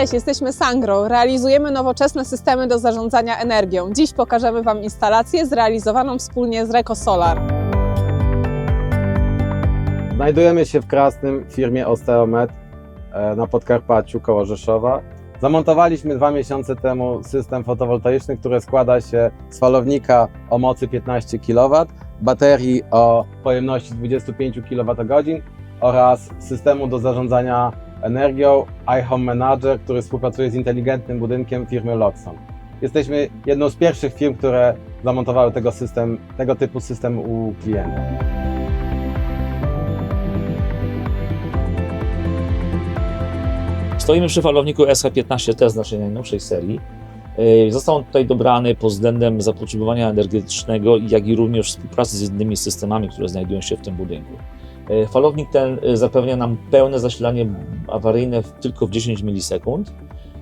Cześć, jesteśmy Sangro. Realizujemy nowoczesne systemy do zarządzania energią. Dziś pokażemy Wam instalację zrealizowaną wspólnie z RecoSolar. Znajdujemy się w Krasnym firmie Osteomet e, na Podkarpaciu koło Rzeszowa. Zamontowaliśmy dwa miesiące temu system fotowoltaiczny, który składa się z falownika o mocy 15 kW, baterii o pojemności 25 kWh oraz systemu do zarządzania energią iHome Manager, który współpracuje z inteligentnym budynkiem firmy Loxon. Jesteśmy jedną z pierwszych firm, które zamontowały tego, system, tego typu system u klienta. Stoimy przy falowniku SH15T z naszej najnowszej serii. Yy, Został on tutaj dobrany pod względem zapotrzebowania energetycznego, jak i również współpracy z innymi systemami, które znajdują się w tym budynku. Yy, Falownik ten yy, zapewnia nam pełne zasilanie awaryjne tylko w 10 milisekund.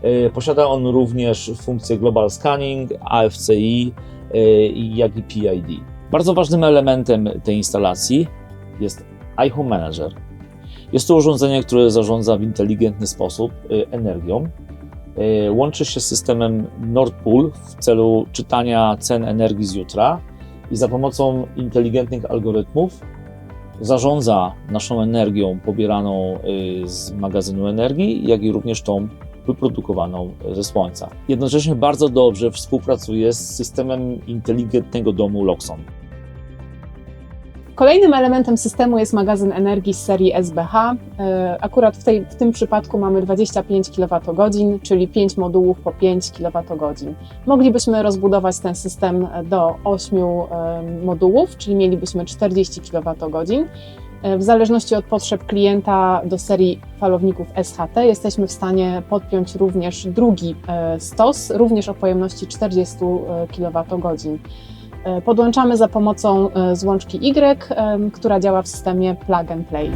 Yy, Posiada on również funkcję Global Scanning, AFCI, jak i PID. Bardzo ważnym elementem tej instalacji jest iHome Manager. Jest to urządzenie, które zarządza w inteligentny sposób energią. Łączy się z systemem Nordpool w celu czytania cen energii z jutra i za pomocą inteligentnych algorytmów zarządza naszą energią pobieraną y, z magazynu energii, jak i również tą wyprodukowaną ze słońca. Jednocześnie bardzo dobrze współpracuje z systemem inteligentnego domu Loxon. Kolejnym elementem systemu jest magazyn energii z serii SBH. E, Akurat w, tej, w tym przypadku mamy 25 kWh, czyli 5 modułów po 5 kWh. Moglibyśmy rozbudować ten system do 8 e, modułów, czyli mielibyśmy 40 kWh. E, W zależności od potrzeb klienta do serii falowników SHT jesteśmy w stanie podpiąć również drugi stos, również o pojemności 40 kWh. E, Podłączamy za pomocą e, złączki Y, em, która działa w systemie plug and play.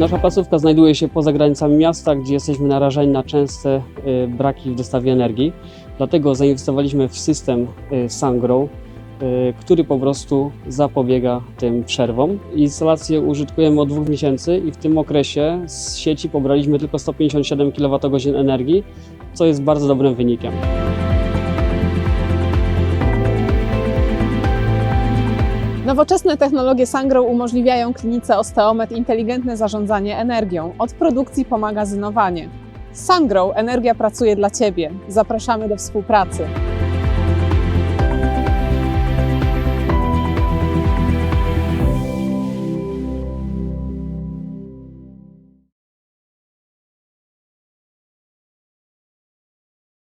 Nasza placówka znajduje się poza granicami miasta, gdzie jesteśmy narażeni na częste braki w dostawie energii. Dlatego zainwestowaliśmy w system SunGrow, który po prostu zapobiega tym przerwom. Instalację użytkujemy od dwóch miesięcy i w tym okresie z sieci pobraliśmy tylko 157 kWh energii, co jest bardzo dobrym wynikiem. Nowoczesne technologie Sangro umożliwiają klinice Osteomet inteligentne zarządzanie energią, od produkcji po magazynowanie. Sangro, energia pracuje dla Ciebie. Zapraszamy do współpracy.